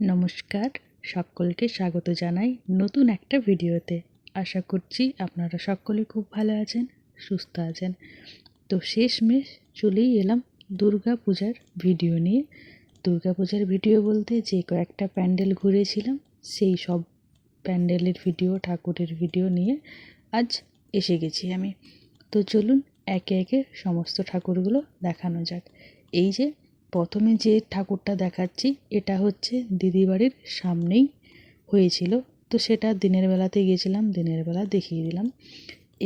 নমস্কার। সকলকে স্বাগত জানাই নতুন একটা ভিডিওতে। আশা করছি আপনারা সকলে খুব ভালো আছেন, সুস্থ আছেন। তো শেষমেশ চলেই এলাম দুর্গা পূজার ভিডিও নিয়ে। দুর্গা পূজার ভিডিও বলতে যে কয়েকটা প্যান্ডেল ঘুরেছিলাম, সেই সব প্যান্ডেলের ভিডিও, ঠাকুরের ভিডিও নিয়ে আজ এসে গেছি আমি। তো চলুন একে একে সমস্ত ঠাকুরগুলো দেখানো যাক। এই যে প্রথমে যে ঠাকুরটা দেখাচ্ছি, এটা হচ্ছে দিদি বাড়ির সামনেই হয়েছিল। তো সেটা দিনের বেলাতে গিয়েছিলাম, দিনের বেলা দেখিয়ে দিলাম।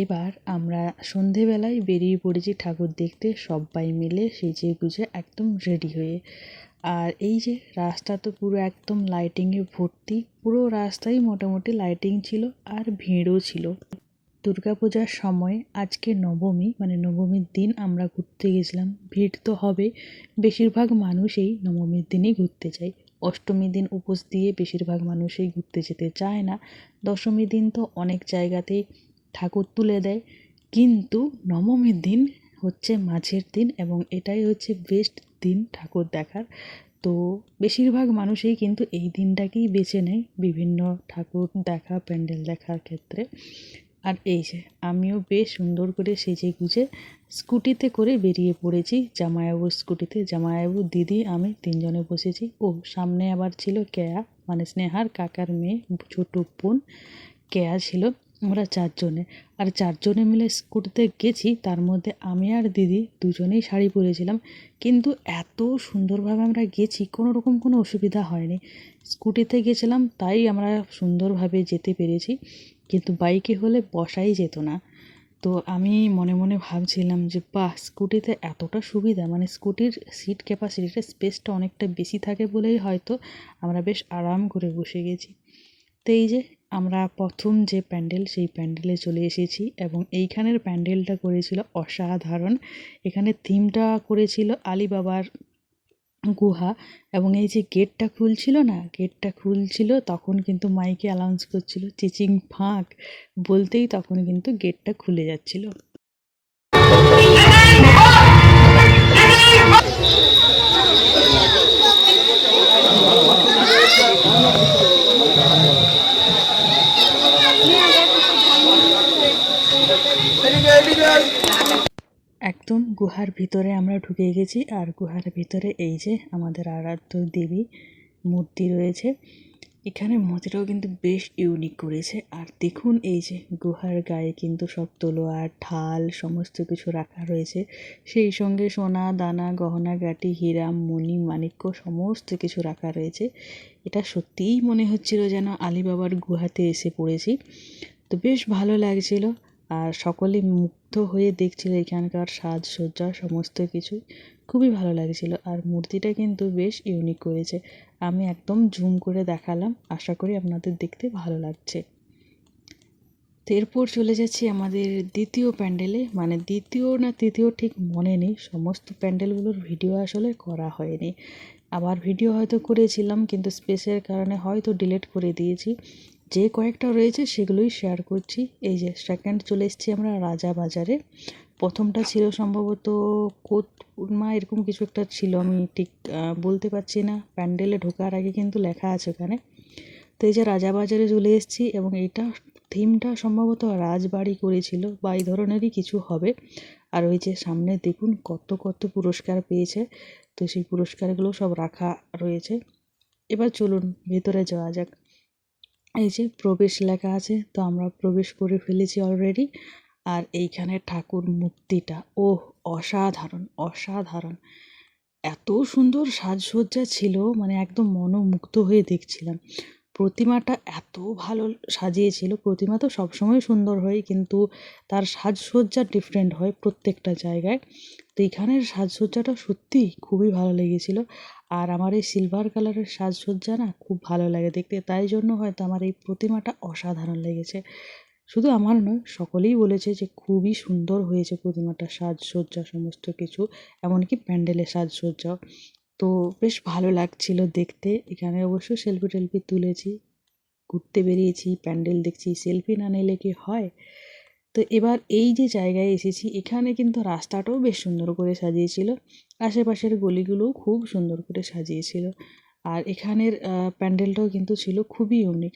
এবার আমরা সন্ধেবেলায় বেরিয়ে পড়েছি ঠাকুর দেখতে, সবাই মিলে সেজে গুজে একদম রেডি হয়ে। আর এই যে রাস্তা তো পুরো একদম লাইটিংয়ে ভর্তি, পুরো রাস্তায় মোটামুটি লাইটিং ছিল আর ভিড়ও ছিল। দুর্গাপূজার সময় আজকে নবমী মানে নবমীর দিন আমরা ঘুরতে গেছিলাম। ভিড় তো হবে, বেশিরভাগ মানুষই নবমীর দিনই ঘুরতে যায়। অষ্টমীর দিন উপোস দিয়ে বেশিরভাগ মানুষই ঘুরতে যেতে চায় না। দশমীর দিন তো অনেক জায়গাতেই ঠাকুর তুলে দেয়। কিন্তু নবমীর দিন হচ্ছে মাঝের দিন এবং এটাই হচ্ছে বেস্ট দিন ঠাকুর দেখার। তো বেশিরভাগ মানুষই কিন্তু এই দিনটাকেই বেছে নেয় বিভিন্ন ঠাকুর দেখা, প্যান্ডেল দেখার ক্ষেত্রে। আর এই যে, আমিও বেশ সুন্দর করে সেজে গুজে স্কুটিতে করে বেরিয়ে পড়েছি। জামাইবাবুর স্কুটিতে। জামাইবাবু দিদি, আমি তিনজনে বসেছি। ও, সামনে আবার ছিল কেয়া মানে স্নেহার কাকার মেয়ে, ছোট বোন। কেয়া ছিল আমরা চারজনে। আর চারজনে মিলে স্কুটিতে গেছি, তার মধ্যে আমি আর দিদি দুজনেই শাড়ি পরেছিলাম। কিন্তু এত সুন্দরভাবে আমরা গেছি কোনো রকম কোনো অসুবিধা হয়নি। স্কুটিতে গেছিলাম, তাই আমরা সুন্দরভাবে যেতে পেরেছি। কিন্তু বাইকে হলে বসাই যেত না। তো আমি মনে মনে ভাবছিলাম যে, বাহ, স্কুটিতে এতটা সুবিধা। মানে স্কুটির সিট ক্যাপাসিটিটা স্পেসটা অনেকটা বেশি থাকে বলেই হয়তো আমরা বেশ আরাম করে বসে গেছি। তো এই যে, আমরা প্রথম যে প্যান্ডেল, সেই প্যান্ডেলে চলে এসেছি এবং এইখানের প্যান্ডেলটা করেছিল অসাধারণ। এখানে থিমটা করেছিল আলিবাবার গুহা এবং এই যে গেটটা খুলছিল না গেটটা খুলছিল তখন কিন্তু মাইকে অ্যানাউন্স করছিল চিচিং ফাঁক বলতেই তখন কিন্তু গেটটা খুলে যাচ্ছিল একদম গুহার ভিতরে আমরা ঢুকে গেছি। আর গুহার ভিতরে এই যে আমাদের আরাধ্য দেবী মূর্তি রয়েছে। এখানে মূর্তিটাও কিন্তু বেশ ইউনিক করেছে। আর দেখুন এই যে গুহার গায়ে কিন্তু সব তলোয়ার, ঢাল সমস্ত কিছু রাখা রয়েছে। সেই সঙ্গে সোনা, দানা, গহনা, গাটি, হীরা মণি মাণিক্য সমস্ত কিছু রাখা রয়েছে। এটা সত্যিই মনে হচ্ছিল যেন আলিবাবার গুহাতে এসে পড়েছি। তো বেশ ভালো লাগছিল। আর সকলে মুগ্ধ হয়ে দেখছিল এখানকার সাজসজ্জা, সমস্ত কিছুই। খুবই ভালো লাগছিল আর মূর্তিটা কিন্তু বেশ ইউনিক করেছে। আমি একদম জুম করে দেখালাম। আশা করি আপনাদের দেখতে ভালো লাগছে। এরপর চলে যাচ্ছি আমাদের দ্বিতীয় প্যান্ডেলে। মানে দ্বিতীয় না তৃতীয় ঠিক মনে নেই। সমস্ত প্যান্ডেলগুলোর ভিডিও আসলে করা হয়নি। আবার ভিডিও হয়তো করেছিলাম, কিন্তু স্পেসের কারণে হয়তো ডিলিট করে দিয়েছি। যে কয়েকটা রয়েছে সেগুলোই শেয়ার করছি। এই যে সেকেন্ড চলে এসেছি আমরা রাজা বাজারে। প্রথমটা ছিল সম্ভবত কোতমা এরকম কিছু একটা ছিল, আমি ঠিক বলতে পারছি না। প্যান্ডেলে ঢোকার আগে কিন্তু লেখা আছে ওখানে। তো এই যে রাজা বাজারে চলে এসেছি এবং এইটা থিমটা সম্ভবত রাজবাড়ি করেছিল বা এই ধরনেরই কিছু হবে। আর ওই যে সামনে দেখুন কত কত পুরস্কার পেয়েছে। তো সেই পুরস্কারগুলো সব রাখা রয়েছে। এবার চলুন, ভেতরে যাওয়া যাক। এই যে প্রবেশ লেখা আছে, তো আমরা প্রবেশ করে ফেলেছি অলরেডি আর এইখানে ঠাকুর মূর্তিটা ও অসাধারণ অসাধারণ। এত সুন্দর সাজসজ্জা ছিল মানে একদম মনোমুগ্ধ হয়ে দেখছিলাম। প্রতিমাটা এত ভালো সাজিয়েছিল। প্রতিমা তো সবসময় সুন্দর হয়, কিন্তু তার সাজসজ্জা ডিফারেন্ট হয় প্রত্যেকটা জায়গায়। তো এখানের সাজসজ্জাটা সত্যিই খুবই ভালো লেগেছিল। আর আমার এই সিলভার কালারের সাজসজ্জা না খুব ভালো লাগে দেখতে। তাই জন্য হয়তো আমার এই প্রতিমাটা অসাধারণ লেগেছে। শুধু আমার নয়, সকলেই বলেছে যে খুবই সুন্দর হয়েছে প্রতিমাটা সাজসজ্জা, সমস্ত কিছু। এমনকি প্যান্ডেলের সাজসজ্জাও। তো বেশ ভালো লাগছিল দেখতে। এখানে অবশ্য সেলফি টেলফি তুলেছি, ঘুরতে বেরিয়েছি, প্যান্ডেল দেখছি সেলফি না নিলে কি হয়? তো এবার এই যে জায়গায় এসেছি, এখানে কিন্তু রাস্তাটাও বেশ সুন্দর করে সাজিয়েছিল। আশেপাশের গলিগুলোও খুব সুন্দর করে সাজিয়েছিল। আর এখানের প্যান্ডেলটাও কিন্তু ছিল খুবই ইউনিক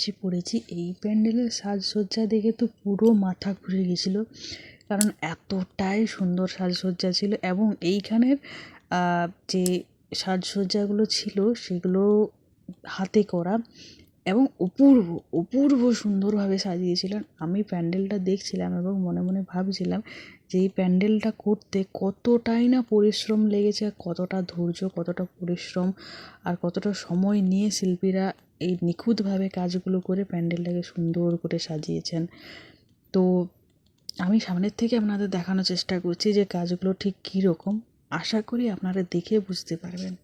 এসে পড়েছি। এই প্যান্ডেলের সাজসজ্জা দেখে তো পুরো মাথা ঘুরে গেছিল। কারণ এতটাই সুন্দর সাজসজ্জা ছিল এবং এইখানের যে সাজসজ্জাগুলো ছিল সেগুলো হাতে করা এবং অপূর্ব অপূর্ব সুন্দরভাবে সাজিয়েছিলেন আমি প্যান্ডেলটা দেখছিলাম এবং মনে মনে ভাবছিলাম যে এই প্যান্ডেলটা করতে কতটাই না পরিশ্রম লেগেছে, কতটা ধৈর্য, কতটা পরিশ্রম আর কতটা সময় নিয়ে শিল্পীরা এই নিখুঁতভাবে কাজগুলো করে প্যান্ডেলটাকে সুন্দর করে সাজিয়েছেন। তো আমি সামনের থেকে আপনাদের দেখানোর চেষ্টা করছি যে কাজগুলো ঠিক কীরকম। আশা করি আপনারা দেখে বুঝতে পারবেন।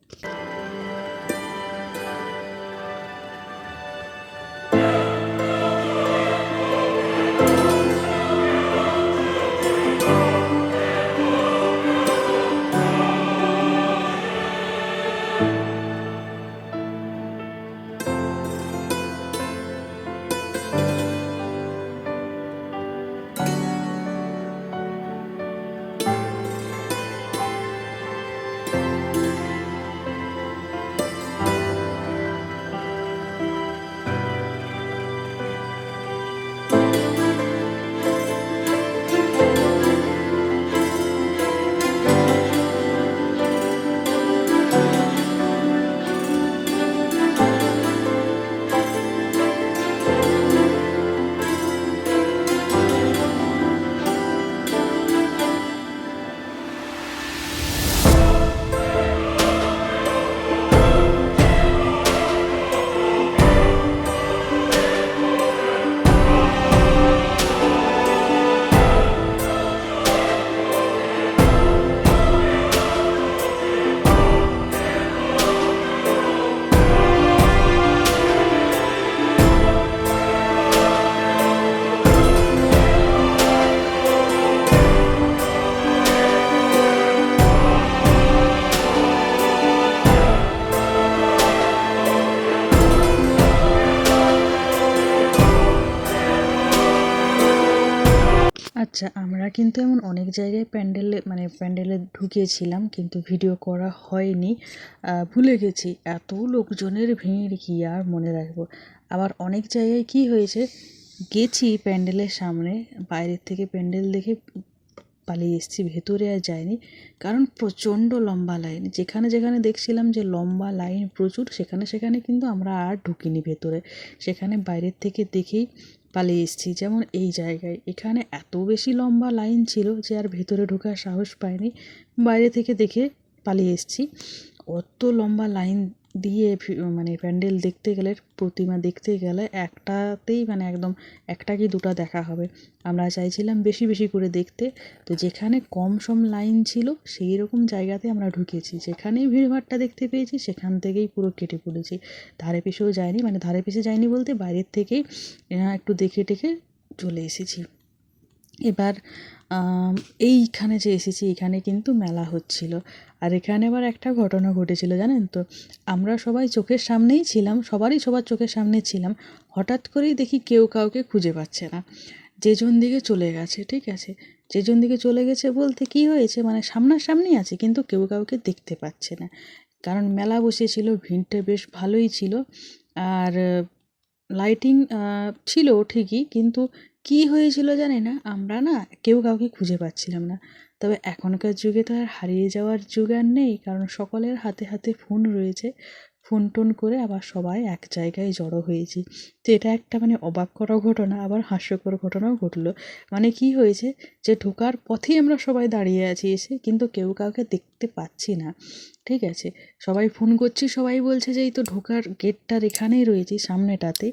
কিন্তু এমন অনেক জায়গায় প্যান্ডেলে মানে প্যান্ডেলে ঢুকিয়েছিলাম কিন্তু ভিডিও করা হয়নি। ভুলে গেছি, এত লোকজনের ভিড় কি আর মনে রাখব। আবার অনেক জায়গায় কি হয়েছে, গেছি প্যান্ডেলের সামনে, বাইরের থেকে প্যান্ডেল দেখে পালিয়ে এসেছি, ভেতরে আর যায়নি কারণ প্রচণ্ড লম্বা লাইন। যেখানে যেখানে দেখছিলাম যে লম্বা লাইন প্রচুর, সেখানে সেখানে কিন্তু আমরা আর ঢুকিনি ভেতরে। সেখানে বাইরের থেকে দেখেই পালিয়ে এসেছি। যেমন এই জায়গায়। এখানে এত বেশি লম্বা লাইন ছিল যে আর ভেতরে ঢোকার সাহস পায়নি বাইরে থেকে দেখে পালিয়ে এসেছি। অত লম্বা লাইন দিয়ে মানে প্যান্ডেল দেখতে গেলে, প্রতিমা দেখতে গেলে একটাতেই মানে একদম একটা কি দুটো দেখা হবে। আমরা চাইছিলাম বেশি বেশি করে দেখতে। তো যেখানে কম সম লাইন ছিল, সেই রকম জায়গাতে আমরা ঢুকেছি। যেখানেই ভিড়ভাড়টা দেখতে পেয়েছি, সেখান থেকেই পুরো কেটে পড়েছি। ধারে পিছেও যায়নি মানে ধারে পিছে যায়নি বলতে বাইরের থেকেই একটু দেখে টেখে চলে এসেছি। এবার এইখানে যে এসেছি এখানে কিন্তু মেলা হচ্ছিল। আর এখানে আবার একটা ঘটনা ঘটেছিল, জানেন তো? আমরা সবাই চোখের সামনেই ছিলাম, সবারই সবার চোখের সামনে ছিলাম। হঠাৎ করেই দেখি কেউ কাউকে খুঁজে পাচ্ছে না। যেজন দিকে চলে গেছে, ঠিক আছে? যেজন দিকে চলে গেছে বলতে কি হয়েছে? মানে সামনাসামনি আছে, কিন্তু কেউ কাউকে দেখতে পাচ্ছে না। কারণ মেলা বসেছিল, ভিড়টা বেশ ভালোই ছিল। আর লাইটিং ছিল ঠিকই, কিন্তু কি হয়েছিল জানি না আমরা না কেউ কাউকে খুঁজে পাচ্ছিলাম না। তবে এখনকার যুগে তো আর হারিয়ে যাওয়ার যুগ আর নেই, কারণ সকলের হাতে হাতে ফোন রয়েছে। ফোন টোন করে আবার সবাই এক জায়গায় জড়ো হয়েছি। তো এটা একটা মানে অবাক করা ঘটনা, আবার হাস্যকর ঘটনাও ঘটলো। মানে কি হয়েছে যে ঢোকার পথেই আমরা সবাই দাঁড়িয়ে আছি এসে, কিন্তু কেউ কাউকে দেখতে পাচ্ছি না। ঠিক আছে? সবাই ফোন করছি, সবাই বলছে যে এই তো ঢোকার গেটটার এখানেই রয়েছি, সামনেটাতে।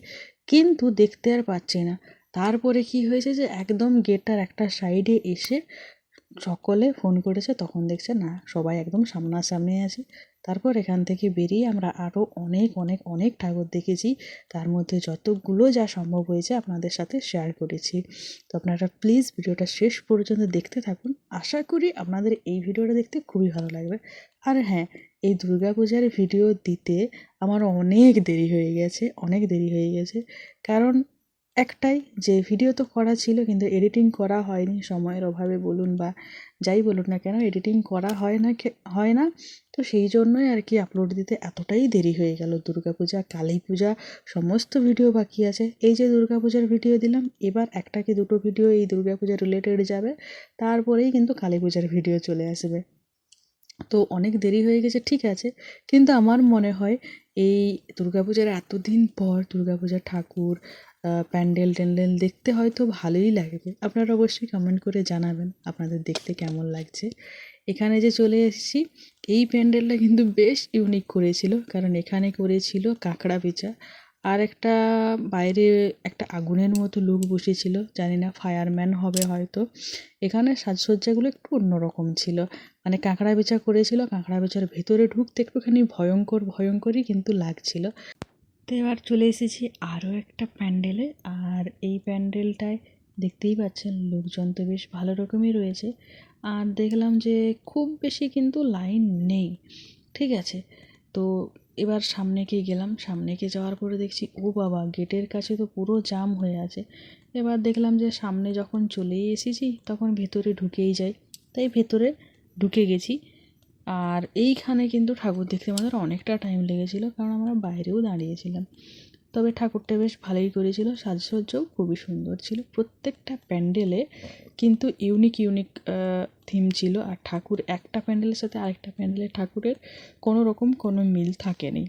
কিন্তু দেখতে আর পাচ্ছি না। তারপরে কি হয়েছে যে একদম গেটটার একটা সাইডে এসে সকলে ফোন করেছে, তখন দেখছে না, সবাই একদম সামনাসামনি আছে। তারপর এখান থেকে বেরিয়ে আমরা আরও অনেক অনেক অনেক ঠাকুর দেখেছি। তার মধ্যে যতগুলো যা সম্ভব হয়েছে আপনাদের সাথে শেয়ার করেছি। তো আপনারা প্লিজ ভিডিওটা শেষ পর্যন্ত দেখতে থাকুন। আশা করি আপনাদের এই ভিডিওটা দেখতে খুবই ভালো লাগবে। আর হ্যাঁ এই দুর্গাপূজার ভিডিও দিতে আমার অনেক দেরি হয়ে গেছে, অনেক দেরি হয়ে গেছে। কারণ একটাই যে ভিডিও তো করা ছিল কিন্তু এডিটিং করা হয়নি। সময়ের অভাবে বলুন বা যাই বলুন না কেন এডিটিং করা হয় না হয় না। তো সেই জন্যই আর কি আপলোড দিতে এতটাই দেরি হয়ে গেল। দুর্গাপূজা কালী পূজা সমস্ত ভিডিও বাকি আছে। এই যে দুর্গাপূজার ভিডিও দিলাম, এবার একটা কি দুটো ভিডিও এই দুর্গাপূজা রিলেটেড যাবে, তারপরেই কিন্তু কালী পূজার ভিডিও চলে আসবে। তো অনেক দেরি হয়ে গেছে, ঠিক আছে। কিন্তু আমার মনে হয় এই দুর্গাপূজার এতদিন পর দুর্গাপূজার ঠাকুর প্যান্ডেল ট্যান্ডেল দেখতে হয়তো ভালোই লাগবে আপনারা অবশ্যই কমেন্ট করে জানাবেন আপনাদের দেখতে কেমন লাগছে। এখানে যে চলে এসেছি, এই প্যান্ডেলটা কিন্তু বেশ ইউনিক করেছিল। কারণ এখানে করেছিল কাঁকড়া পিচা আর একটা বাইরে একটা আগুনের মতো লোক বসেছিল। জানি না ফায়ারম্যান হবে হয়তো। এখানে সাজসজ্জাগুলো একটু অন্যরকম ছিল। মানে কাঁকড়া বেচা করেছিল, কাঁকড়া বেচার ভেতরে ঢুকতে একটুখানি ভয়ঙ্কর, ভয়ঙ্করই কিন্তু লাগছিল। তো এবার চলে এসেছি আরও একটা প্যান্ডেলে। আর এই প্যান্ডেলটায় দেখতেই পাচ্ছেন লোকজন তো বেশ ভালো রকমই রয়েছে। আর দেখলাম যে খুব বেশি কিন্তু লাইন নেই, ঠিক আছে? তো এবার সামনেকে গেলাম? সামনেকে যাওয়ার পরে দেখছি, ও বাবা, গেটের কাছে তো পুরো জাম হয়ে আছে। এবার দেখলাম যে সামনে যখন চলেই এসেছি, তখন ভেতরে ঢুকেই যাই। তাই ভেতরে ঢুকে গেছি। আর এইখানে কিন্তু ঠাকুর দেখতে আমাদের অনেকটা টাইম লেগেছিলো, কারণ আমরা বাইরেও দাঁড়িয়েছিলাম। তবে ঠাকুরটা বেশ ভালোই করেছিল, সাজসজ্জাও খুবই সুন্দর ছিল। প্রত্যেকটা প্যান্ডেলে কিন্তু ইউনিক ইউনিক থিম ছিল। আর ঠাকুর একটা প্যান্ডেলের সাথে আরেকটা প্যান্ডেলের ঠাকুরের কোনো রকম কোনো মিল থাকেনি।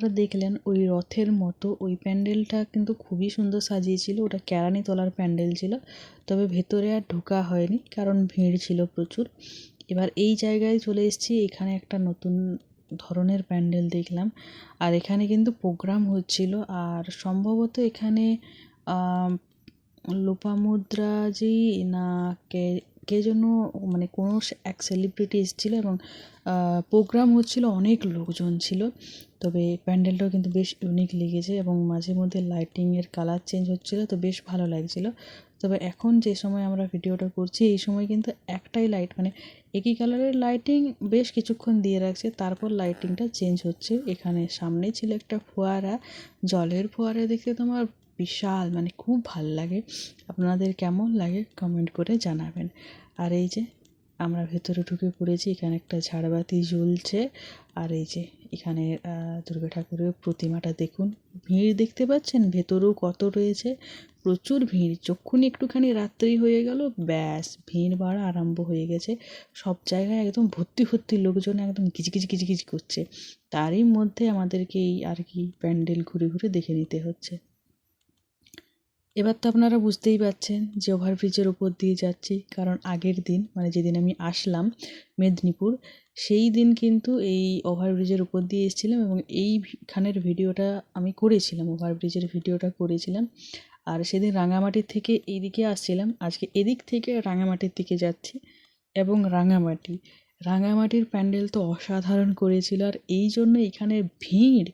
আপনারা দেখলেন ওই রথের মতো ওই প্যান্ডেলটা কিন্তু খুবই সুন্দর সাজিয়েছিল। ওটা কেরানি তলার প্যান্ডেল ছিল, তবে ভেতরে আর ঢোকা হয়নি কারণ ভিড় ছিল প্রচুর। এবার এই জায়গায় চলে এসেছি, এখানে একটা নতুন ধরনের প্যান্ডেল দেখলাম। আর এখানে কিন্তু প্রোগ্রাম হচ্ছিল, আর সম্ভবত এখানে লোপামুদ্রা জি না কে কে যেন মানে কোনো এক সেলিব্রিটি এসেছিল এবং প্রোগ্রাম হচ্ছিল, অনেক লোকজন ছিল। তবে প্যান্ডেলটাও কিন্তু বেশ ইউনিক লেগেছে এবং মাঝে মধ্যে লাইটিংয়ের কালার চেঞ্জ হচ্ছিল, তো বেশ ভালো লাগছিল। তবে এখন যে সময় আমরা ভিডিওটা করছি, এই সময় কিন্তু একটাই লাইট মানে একই কালারের লাইটিং বেশ কিছুক্ষণ দিয়ে রাখছে, তারপর লাইটিংটা চেঞ্জ হচ্ছে। এখানে সামনে ছিল একটা ফোয়ারা, জলের ফোয়ারা দেখতে তোমার বিশাল মানে খুব ভালো লাগে। আপনাদের কেমন লাগে কমেন্ট করে জানাবেন। আর এই যে আমরা ভেতরে ঢুকে পড়েছি, এখানে একটা ঝাড়বাতি জ্বলছে। আর এই যে এখানে দুর্গা ঠাকুরের প্রতিমাটা দেখুন। ভিড় দেখতে পাচ্ছেন? ভেতরেও কত রয়েছে? প্রচুর ভিড়। যখনই একটুখানি রাত্রি হয়ে গেল, ব্যাস, ভিড় বাড়া আরম্ভ হয়ে গেছে। সব জায়গায় একদম ভর্তি ভর্তি লোকজন একদম কিচকিচ কিচকিচ করছে। তারই মধ্যে আমাদেরকে এই আর কি প্যান্ডেল ঘুরে ঘুরে দেখে নিতে হচ্ছে। এবার তো আপনারা বুঝতেই পারছেন যে ওভারব্রিজের উপর দিয়ে যাচ্ছি। কারণ আগের দিন মানে যেদিন আমি আসলাম মেদিনীপুর, সেই দিন কিন্তু এই ওভারব্রিজের উপর দিয়ে এসেছিলাম এবং এইখানের ভিডিওটা আমি করেছিলাম ওভারব্রিজের ভিডিওটা করেছিলাম। আর সেদিন রাঙামাটির থেকে এইদিকে আসছিলাম। আজকে এদিক থেকে রাঙামাটির দিকে যাচ্ছি এবং রাঙামাটি। রাঙামাটির প্যান্ডেল তো অসাধারণ করেছিল আর এই জন্য এখানে ভিড়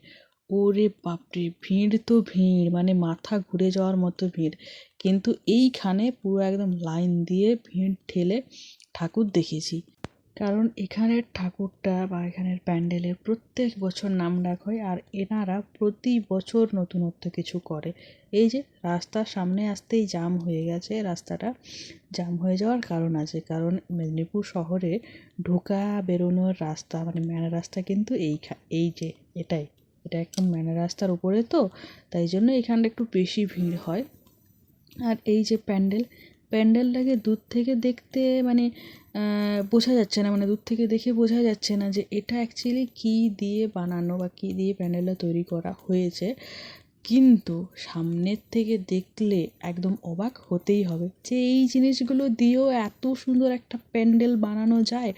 ওরে বাপরে, ভিড় তো ভিড় মানে মাথা ঘুরে যাওয়ার মতো ভিড়। কিন্তু এইখানে পুরো একদম লাইন দিয়ে ভিড় ঠেলে ঠাকুর দেখেছি কারণ এখানের ঠাকুরটা বা এখানের প্যান্ডেলের প্রত্যেক বছর নাম ডাক হয় আর এনারা প্রতি বছর নতুনত্ব কিছু করে। এই যে রাস্তার সামনে আসতেই জাম হয়ে গেছে, রাস্তাটা জাম হয়ে যাওয়ার কারণ আছে। কারণ মেদিনীপুর শহরে ঢোকা বেরোনোর রাস্তা মানে মেন রাস্তা কিন্তু এই এই যে এটাই। এটা একদম মেন রাস্তার উপরে তো, তাই জন্য এখানটা একটু বেশি ভিড় হয়। আর এই যে প্যান্ডেল, প্যান্ডেলটাকে দূর থেকে দেখতে মানে বোঝা যাচ্ছে না মানে দূর থেকে দেখে বোঝা যাচ্ছে না যে এটা অ্যাকচুয়ালি কী দিয়ে বানানো বা কী দিয়ে প্যান্ডেলটা তৈরি করা হয়েছে। কিন্তু সামনের থেকে দেখলে একদম অবাক হতেই হবে যে এই জিনিসগুলো দিয়েও এত সুন্দর একটা প্যান্ডেল বানানো যায়,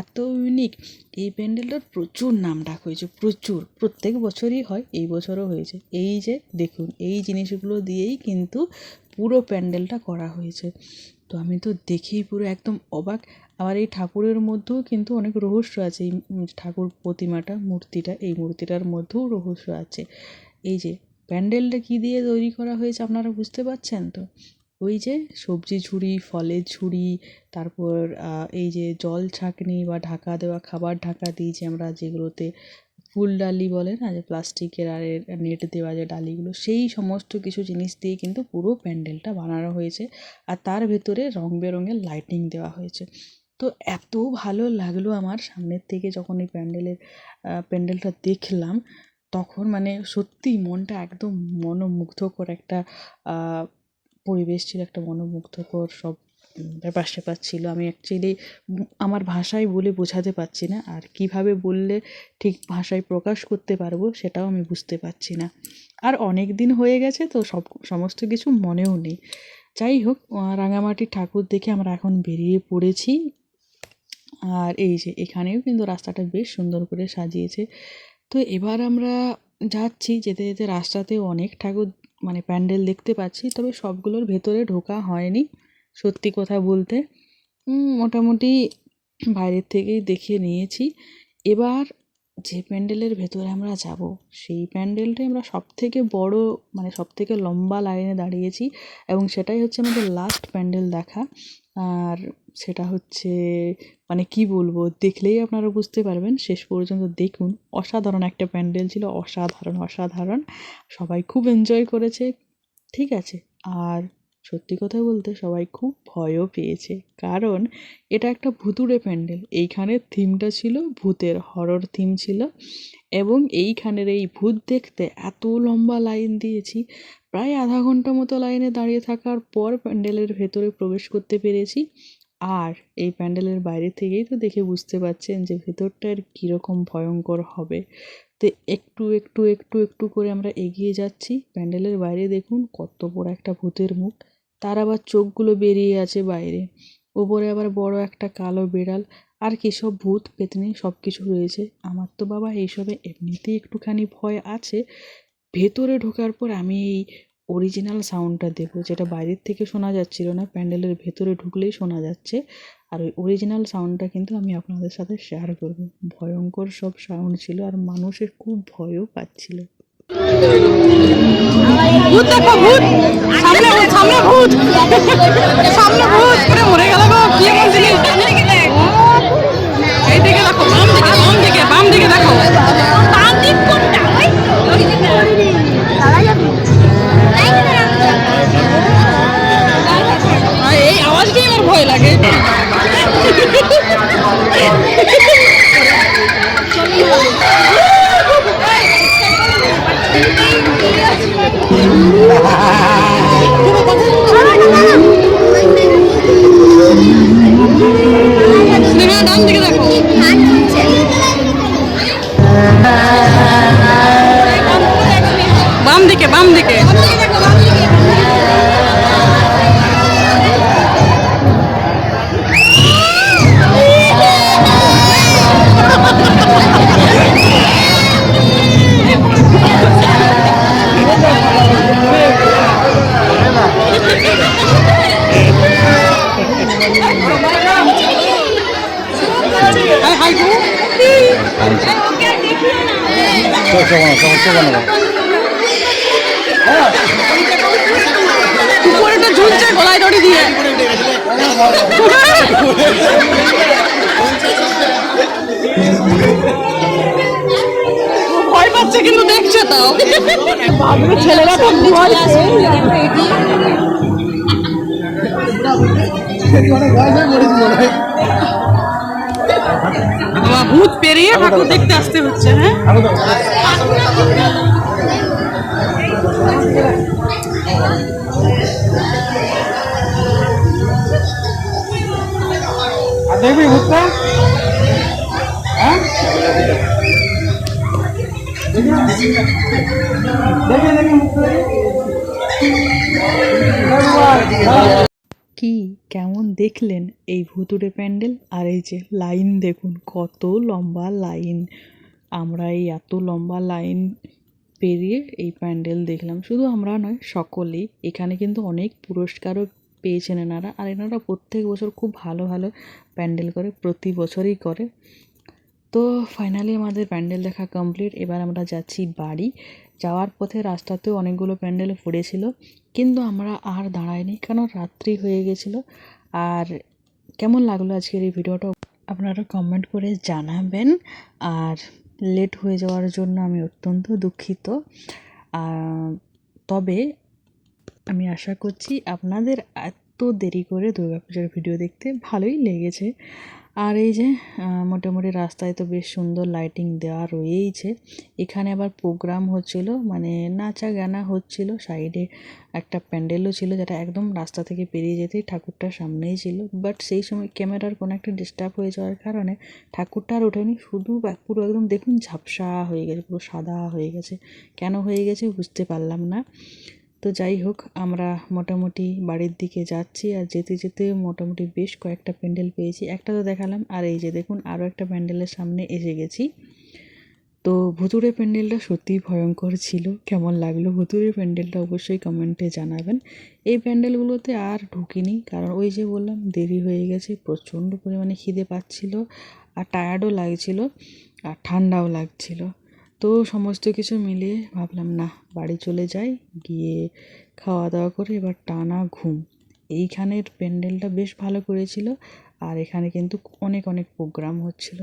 এত ইউনিক এই প্যান্ডেলটার প্রচুর নাম ডাক হয়েছে, প্রচুর। প্রত্যেক বছরই হয়, এই বছরও হয়েছে। এই যে দেখুন, এই জিনিসগুলো দিয়েই কিন্তু পুরো প্যান্ডেলটা করা হয়েছে। তো আমি তো দেখেই পুরো একদম অবাক। আবার এই ঠাকুরের মধ্যেও কিন্তু অনেক রহস্য আছে। এই ঠাকুর প্রতিমাটা, মূর্তিটা, এই মূর্তিটার মধ্যেও রহস্য আছে। এই যে প্যান্ডেলটা কী দিয়ে তৈরি করা হয়েছে আপনারা বুঝতে পারছেন তো? ওই যে সবজি ঝুড়ি, ফলের ঝুড়ি, তারপর এই যে জল ছাঁকনি বা ঢাকা দেওয়া খাবার ঢাকা যে আমরা যেগুলোতে ফুল ডালি বলে না, যে প্লাস্টিকের আর নেট দেওয়া যে ডালিগুলো, সেই সমস্ত কিছু জিনিস দিয়ে কিন্তু পুরো প্যান্ডেলটা বানানো হয়েছে। আর তার ভেতরে রং বেরঙের লাইটিং দেওয়া হয়েছে। তো এত ভালো লাগল আমার সামনের থেকে যখন এই প্যান্ডেলের প্যান্ডেলটা দেখলাম। তখন মানে সত্যিই মনটা একদম মনোমুগ্ধকর একটা পরিবেশ ছিল, একটা মনোমুগ্ধকর সব ব্যাপার স্যাপার ছিল। আমি অ্যাকচুয়ালি আমার ভাষায় বলে বোঝাতে পারছি না, আর কীভাবে বললে ঠিক ভাষায় প্রকাশ করতে পারব সেটাও আমি বুঝতে পারছি না। আর অনেক দিন হয়ে গেছে তো সব, সমস্ত কিছু মনেও নেই। যাই হোক রাঙামাটির ঠাকুর দেখে আমরা এখন বেরিয়ে পড়েছি। আর এই যে এখানেও কিন্তু রাস্তাটা বেশ সুন্দর করে সাজিয়েছে। তো এবার আমরা যাচ্ছি, যেতে যেতে রাস্তাতে অনেক ঠাকুর মানে প্যান্ডেল দেখতে পাচ্ছি, তবে সবগুলোর ভেতরে ঢোকা হয়নি, সত্যি কথা বলতে। মোটামুটি বাইরের থেকেই দেখে নিয়েছি। এবার যে প্যান্ডেলের ভেতরে আমরা যাব, সেই প্যান্ডেলটাই আমরা সব থেকে বড় মানে সব থেকে লম্বা লাইনে দাঁড়িয়েছি, এবং সেটাই হচ্ছে আমাদের লাস্ট প্যান্ডেল দেখা। আর সেটা হচ্ছে মানে কি বলব, দেখলেই আপনারা বুঝতে পারবেন। শেষ পর্যন্ত দেখুন, অসাধারণ একটা প্যান্ডেল ছিল, অসাধারণ অসাধারণ। সবাই খুব এনজয় করেছে, ঠিক আছে? আর সত্যি কথা বলতে সবাই খুব ভয়ও পেয়েছে। কারণ এটা একটা ভুতুড়ে প্যান্ডেল। এইখানের থিমটা ছিল, ভূতের হরর থিম ছিল। এবং এইখানের এই ভূত দেখতে এত লম্বা লাইন দিয়েছি, প্রায় আধা ঘণ্টা মতো লাইনে দাঁড়িয়ে থাকার পর প্যান্ডেলের ভেতরে প্রবেশ করতে পেরেছি। আর এই প্যান্ডেলের বাইরে থেকেই তো দেখে বুঝতে পারছেন যে ভেতরটার কীরকম ভয়ঙ্কর হবে। তো একটু একটু একটু একটু করে আমরা এগিয়ে যাচ্ছি। প্যান্ডেলের বাইরে দেখুন কত বড় একটা ভূতের মুখ। তার আবার চোখগুলো বেরিয়ে আছে বাইরে। ওপরে আবার বড় একটা কালো বিড়াল। আর কী সব ভূত পেতনি সব কিছু রয়েছে। আমার তো বাবা এইসবে এমনিতেই একটুখানি ভয় আছে। ভেতরে ঢোকার পর আমি এই অরিজিনাল সাউন্ডটা দেবো যেটা বাইরের থেকে শোনা যাচ্ছিল না, প্যান্ডেলের ভেতরে ঢুকলেই শোনা যাচ্ছে। আর ওই অরিজিনাল সাউন্ডটা কিন্তু আমি আপনাদের সাথে শেয়ার করব। ভয়ঙ্কর সব সাউন্ড ছিল আর মানুষের খুব ভয়ও পাচ্ছিল। সামনে ভূত সামনে ভূত! সামনে ভূত! করে মরে গেল গো, কি দেখো ঠাকুর দেখতে আসতে হচ্ছে হ্যাঁ? দেখবি ভূতটা? হ্যাঁ? দেখে দেখে দেখলেন এই ভুতুড়ে প্যান্ডেল? আর এই যে লাইন দেখুন, কত লম্বা লাইন। আমরা এই এত লম্বা লাইন পেরিয়ে এই প্যান্ডেল দেখলাম। শুধু আমরা নয়, সকলেই। এখানে কিন্তু অনেক পুরস্কারও পেয়েছেন এনারা। আর এনারা প্রত্যেক বছর খুব ভালো ভালো প্যান্ডেল করে, প্রতি বছরই করে। তো ফাইনালি আমাদের প্যান্ডেল দেখা কমপ্লিট এবার আমরা যাচ্ছি বাড়ি। যাওয়ার পথে রাস্তাতেও অনেকগুলো প্যান্ডেল পড়েছিল। কিন্তু আমরা আর দাঁড়াইনি, কারণ রাত্রি হয়ে গেছিল। আর কেমন লাগল আজকের এই ভিডিওটা? আপনারা কমেন্ট করে জানাবেন। আর লেট হয়ে যাওয়ার জন্য আমি অত্যন্ত দুঃখিত। তবে আমি আশা করছি আপনাদের এত দেরি করে দুর্গাপূজার ভিডিও দেখতে ভালোই লেগেছে। আর এই যে মোটামুটি রাস্তায় তো বেশ সুন্দর লাইটিং দেওয়া রয়েইছে। এখানে আবার প্রোগ্রাম হচ্ছিল মানে নাচা গানা হচ্ছিল, সাইডে একটা প্যান্ডেলও ছিল যেটা একদম রাস্তা থেকে পেরিয়ে যেতেই ঠাকুরটার সামনেই ছিল। বাট সেই সময় ক্যামেরার কোনো একটা ডিস্টার্ব হয়ে যাওয়ার কারণে ঠাকুরটা আর ওঠেনি, শুধু পুরো একদম দেখুন ঝাপসা হয়ে গেছে, পুরো সাদা হয়ে গেছে। কেন হয়ে গেছে বুঝতে পারলাম না। তো যাই হোক, আমরা মোটামুটি বাড়ির দিকে যাচ্ছি আর যেতে যেতে মোটামুটি বেশ কয়েকটা প্যান্ডেল পেয়েছি। একটা তো দেখালাম, আর এই যে দেখুন আরও একটা প্যান্ডেলের সামনে এসে গেছি। তো ভুতুড়ে প্যান্ডেলটা সত্যিই ভয়ঙ্কর ছিল। কেমন লাগল ভুতুড়ে প্যান্ডেলটা অবশ্যই কমেন্টে জানাবেন। এই প্যান্ডেলগুলোতে আর ঢুকিনি, কারণ ওই যে বললাম, দেরি হয়ে গেছে, প্রচণ্ড পরিমাণে খিদে পাচ্ছিল আর টায়ার্ডও লাগছিল আর ঠান্ডাও লাগছিল। তো সমস্ত কিছু মিলিয়ে ভাবলাম না বাড়ি চলে যাই, গিয়ে খাওয়া দাওয়া করে এবার টানা ঘুম। এইখানের প্যান্ডেলটা বেশ ভালো করেছিল আর এখানে কিন্তু অনেক অনেক প্রোগ্রাম হচ্ছিল।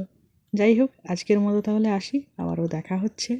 যাই হোক, আজকের মতো তাহলে আসি, আবারও দেখা হচ্ছে।